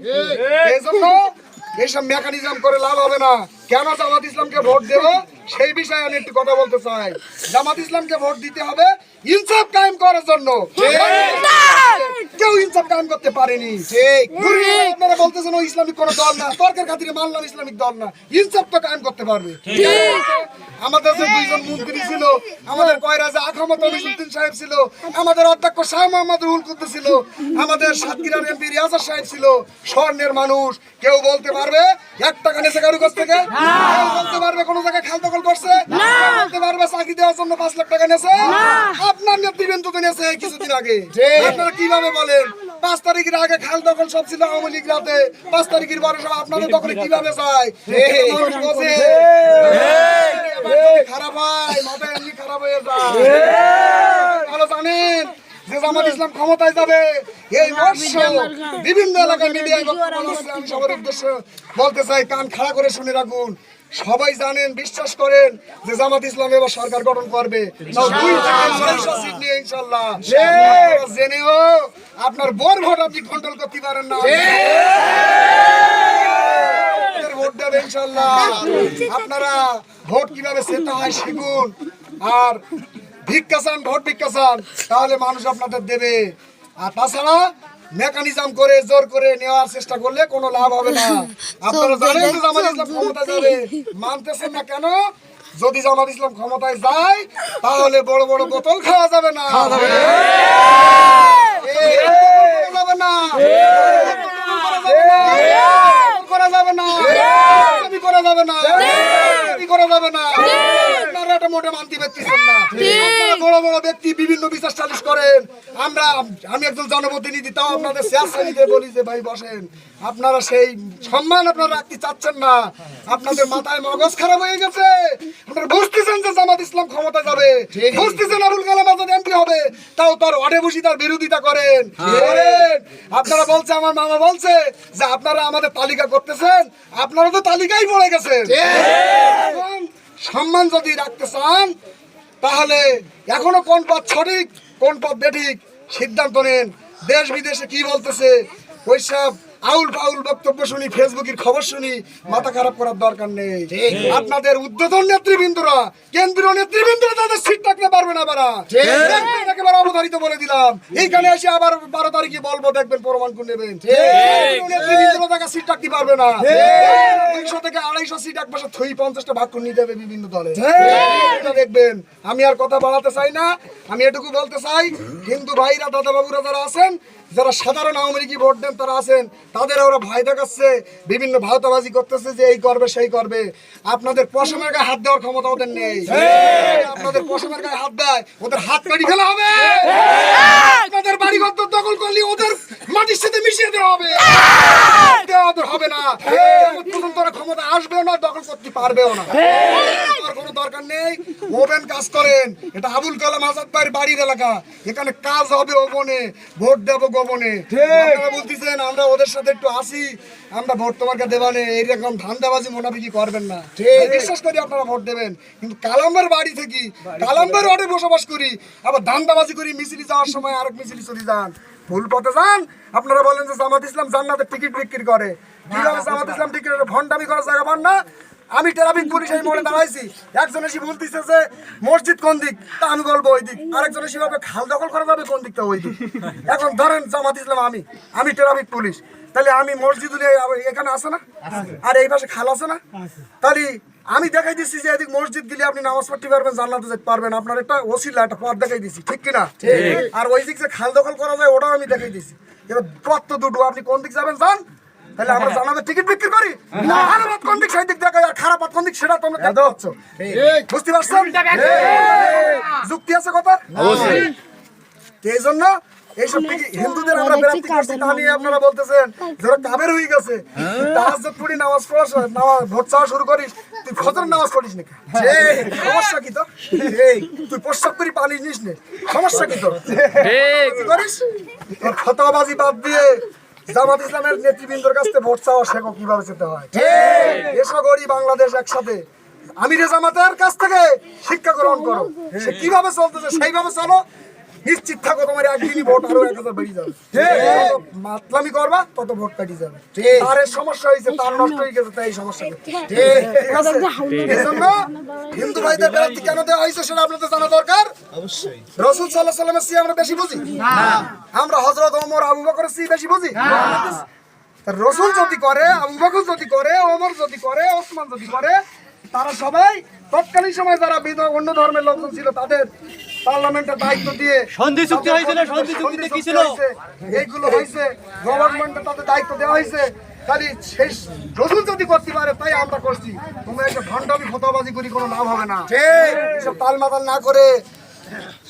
এই এইসব মেকানিজম করে লাভ হবে না। কেন জামাত ইসলামকে ভোট দেব? সেই বিষয়ে আমি একটু কথা বলতে চাই। জামাত ইসলামকে ভোট দিতে হবে ইনসাফ কায়েম করার জন্য। কায়েম করতে পারেনি। আপনারা বলতেছেন ও ইসলামিক কোন দল না। তর্কের খাতিরে মানলাম ইসলামিক দল না। ইনসাফ তো কায়েম করতে পারবে। আমাদের যে দুইজন মন্ত্রী ছিল আমাদের কয়রাজা আখামত অমিসুদ্দিন সাহেব ছিল আমাদের অধ্যক্ষ শাহ মোহাম্মদ রুহুল কুদ্দু ছিল আমাদের সাতক্ষীরার এমপি রিয়াজার সাহেব ছিল স্বর্ণের মানুষ। কেউ বলতে পারবে এক টাকা নেছে কারু কাছ থেকে কেউ বলতে পারবে কোন জায়গায় খাল দখল করছে? বলতে পারবে চাকরি দেওয়ার জন্য পাঁচ লাখ টাকা নেছে আপনার নেতৃবৃন্দ তো নেছে কিছুদিন আগে। আপনারা কীভাবে বলেন? পাঁচ তারিখের আগে খাল দখল সব ছিল আওয়ামী লীগ রাতে পাঁচ তারিখের পরে সব আপনাদের দখলে কীভাবে যায় খারাপ হয় মাথা এমনি খারাপ হয়ে যায় জামাত ইসলাম ক্ষমতায় যাবে। এই বর্ষ বিভিন্ন এলাকায় মিডিয়ায় আমি সবার উদ্দেশ্যে বলতে চাই কান খাড়া করে শুনে রাখুন। সবাই জানেন বিশ্বাস করেন যে জামাত ইসলাম এবার সরকার গঠন করবে। ইনশাল্লাহ জেনেও আপনার বোর ভোট আপনি কন্ট্রোল করতে পারেন না। ভোট দেবে ইনশাল্লাহ আপনারা ভোট কীভাবে সেটা হয় শিখুন। আর ভিক্ষা চান ভোট ভিক্ষা চান তাহলে মানুষ আপনাদের দেবে। আর তাছাড়া মেকানিজম করে জোর করে নেওয়ার চেষ্টা করলে কোনো লাভ হবে না। আপনারা জানেন যে জামাত ইসলাম ক্ষমতা যাবে। মানতেছেন না কেন? যদি জামাত ইসলাম ক্ষমতায় যায় তাহলে বড় বড় বোতল খাওয়া যাবে না। করা যাবে না। করা যাবে না। করা যাবে না। আপনারা এটা মোটে মানতে পারতেছেন না। বড় বড় ব্যক্তি বিভিন্ন বিচার সালিশ করেন। আমরা আমি একজন জনপ্রতিনিধি তাও আপনাদের শেয়ার শ্রেণীতে বলি যে ভাই বসেন। আপনারা সেই সম্মান আপনারা রাখতে চাচ্ছেন না। আপনাদের মাথায় মগজ খারাপ হয়ে গেছে। আপনারা বুঝতেছেন যে জামাত ইসলাম ক্ষমতা যাবে। বুঝতেছেন আবুল কালাম আজাদ এমপি হবে। তাও তার অডে বসি তার বিরোধিতা করেন। করেন। আপনারা বলছে আমার মামা বলছে যে আপনারা আমাদের তালিকা করতেছেন আপনারা তো তালিকাই পড়ে গেছেন। সম্মান যদি রাখতে চান তাহলে এখনও কোন পথ সঠিক কোন পথ বেঠিক? সিদ্ধান্ত নেন। দেশ বিদেশে কি বলতেছে? ওইসব আউল পাউল বক্তব্য শুনি ফেসবুকের খবর শুনি মাথা খারাপ করার দরকার নেই। আপনাদের উদ্বোধন নেতৃবৃন্দরা কেন্দ্রীয় নেতৃবৃন্দরা তাদের সিট রাখতে পারবে না বারা একেবারে অবধারিত বলে দিলাম। এইখানে এসে আবার বারো তারিখে বলব দেখবেন প্রমাণ করে নেবেন। পারবে না। দুইশো থেকে আড়াইশো সিট এক পাশে থই পঞ্চাশটা ভাগ করে নিতে হবে বিভিন্ন দলে। এটা দেখবেন। আমি আর কথা বাড়াতে চাই না আমি এটুকু বলতে চাই হিন্দু ভাইরা দাদা বাবুরা যারা আছেন যারা সাধারণ আওয়ামী লীগই ভোট দেন তারা আছেন তাদের ওরা ভয় দেখাচ্ছে বিভিন্ন ভাওতাবাজি করতেছে যে এই করবে সেই করবে। আপনাদের পশমের গায়ে হাত দেওয়ার ক্ষমতা ওদের নেই। আপনাদের পশমের গায়ে হাত দেয় ওদের হাত কাটি ফেলা হবে আপনাদের বাড়ি ঘর দখল করলে ওদের মাটির সাথে মিশিয়ে দেওয়া হবে দেওয়া ওদের হবে না কেমন পর্যন্ত ওরা ক্ষমতা আসবেও না দখল করতে পারবেও না। কোনো দরকার নেই ওপেন কাজ করেন। এটা আবুল কালাম আজাদ ভাইয়ের বাড়ির এলাকা। এখানে কাজ হবে ওপনে ভোট দেবো গোপনে আপনারা বলতেছেন আমরা ওদের সাথে একটু আসি আমরা ভোট তোমাকে দেবানে এইরকম ধান্দাবাজি মোনাফিকি করবেন না। বিশ্বাস করি আপনারা ভোট দেবেন কিন্তু কালাম্বার বাড়ি থেকে কালাম্বার ওয়ার্ডে বসবাস করি আবার ধান্দাবাজি করি মিছিলি যাওয়ার সময় আরেক মিছিলি চলে যান ভুল পথে যান আপনারা বলেন যে জামাত ইসলাম জান্নাতের টিকিট বিক্রি করে। জামাত ইসলাম টিকিট ভন্ডামি করার জায়গা পান না। আমি ট্রাফিক পুলিশ এই মোড়ে দাঁড়াইছি। একজন এসে বলতেছে যে মসজিদ কোন দিক? তা আমি বলব ওই দিক। আরেকজন এসে ভাবে খাল দখল করা যাবে কোন দিকটা ওই দিক? এখন ধরেন জামাত ইসলাম আমি। আমি ট্রাফিক পুলিশ। তাহলে আমি মসজিদ এখানে আছে না? আর এই পাশে খাল আছে না? তাহলে আমি দেখাই দিচ্ছি যে এদিক মসজিদ গেলে আপনি নামাজ পড়তে পারবেন জান্নাতে যেতে পারবেন। আপনার একটা ওসিলা একটা পথ দেখাই দিচ্ছি ঠিক কিনা? আর ওই দিক যে খাল দখল করা যায় ওটাও আমি দেখাই দিচ্ছি এবার পথ তো দুটো। আপনি কোন দিক যাবেন যান তাহলে আমরা জানাবে টিকিট বিক্রি করি? ভালো পথ কোন দিক সেই দিক দেখাই আর খারাপ পথ কোন দিক সেটা তোমরা দেখতে পাচ্ছ। বুঝতে পারছেন যুক্তি আছে কথা? এই জন্য এইসব থেকে হিন্দুদের আমরা বিরাক্তি করছি তা নিয়ে আপনারা বলতেছেন যারা কাবের হয়ে গেছে। তাহাজ্জুদ পড়ি নামাজ পড়া নামাজ ভোট চাওয়া শুরু করিস তুই ফজর নামাজ পড়িস নাকি? সমস্যা কি তো এই তুই প্রস্তাব করি পানি নিস নে। সমস্যা কি তো কি করিস? তোর ফতোয়াবাজি বাদ দিয়ে জামাত ইসলামের নেতৃবৃন্দর কাছ থেকে ভোট চাওয়া শেখো কীভাবে যেতে হয়? এসো গড়ি বাংলাদেশ একসাথে। আমিরে জামাতের কাছ থেকে শিক্ষা গ্রহণ করো। সে কীভাবে চলতেছে সেইভাবে চলো। নিশ্চিত থাকো তোমার একদিনই ভোট আরও এক হাজার বেড়ে যাবে। মাতলামি করবা তত ভোট কাটি যাবে। তার সমস্যা হয়েছে তার নষ্ট হয়ে গেছে তাই সমস্যা হিন্দু ভাইদের প্রার্থী কেন দেওয়া হয়েছে সেটা আপনাদের জানা দরকার? রসুল সাল্লাহ সাল্লামের সি আমরা বেশি বুঝি? আমরা হজরত ওমর আবু বকরের সি বেশি বুঝি? রসুল যদি করে আবু বকর যদি করে ওমর যদি করে ওসমান যদি করে তারা সবাই তৎকালীন সময় যারা অন্য ধর্মের লোকজন ছিল তাদের পার্লামেন্টের দায়িত্ব দিয়ে সন্ধি চুক্তি হয়েছিল, সন্ধি চুক্তিতে কি ছিল? হয়েছে, এইগুলো হয়েছে গভর্নমেন্টে তাদের দায়িত্ব দেওয়া হয়েছে। খালি শেষ রসুল যদি করতে পারে তাই আমরা করছি। তোমরা একটা ভণ্ডামি ফতোয়াবাজি করি কোনো লাভ হবে না। এসব তাল মাতাল না করে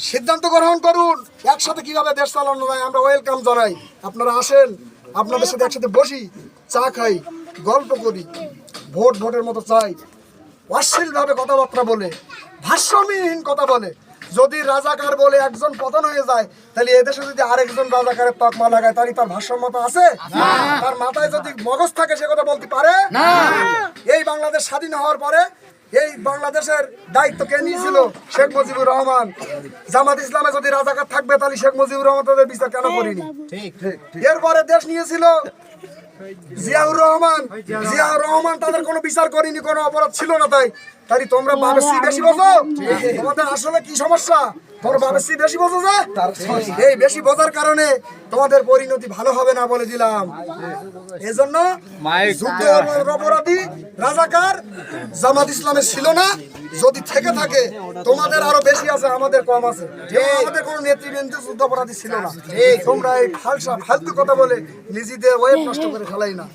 সিদ্ধান্ত গ্রহণ করুন একসাথে কীভাবে দেশ চালানো যায় আমরা ওয়েলকাম জানাই। আপনারা আসেন আপনাদের সাথে একসাথে বসি চা খাই গল্প করি ভোট ভোটের মতো চাই। অশ্লীল ভাবে কথাবার্তা বলে ভাষ্যমিহীন কথা বলে। যদি রাজাকার বলে একজন পতন হয়ে যায় তাহলে এদেশে যদি আরেকজন রাজাকারের তকমা লাগায় তাহলে তার ভাষ্যমত আছে? তার মাথায় যদি মগজ থাকে সে কথা বলতে পারে? এই বাংলাদেশ স্বাধীন হওয়ার পরে এই বাংলাদেশের দায়িত্ব কে নিয়েছিল? শেখ মুজিবুর রহমান। জামাত ইসলামে যদি রাজাকার থাকবে তাহলে শেখ মুজিবুর রহমান তাদের বিচার কেন করিনি? এরপরে দেশ নিয়েছিল জিয়াউর রহমান জিয়াউর রহমান তাদের কোনো বিচার করেনি কোনো অপরাধ ছিল না তাই। তাই তোমরা বাবেসি বেশি বোঝো তোমাদের আসলে কি সমস্যা? তোমরা বাবেসি বেশি বোঝো যে? এই বেশি বোঝার কারণে তোমাদের পরিণতি ভালো হবে না বলে দিলাম। এজন্য যুদ্ধ অপরাধী রাজাকার জামাত ইসলামের ছিল না। যদি থেকে থাকে তোমাদের আরও বেশি আছে আমাদের কম আছে। যেমন আমাদের কোনো নেতৃবৃন্দ যুদ্ধ অপরাধী ছিল না। তোমরা এই ফালসা ফালতু কথা বলে নিজেদের ওয়েব নষ্ট করে ফেলাই না।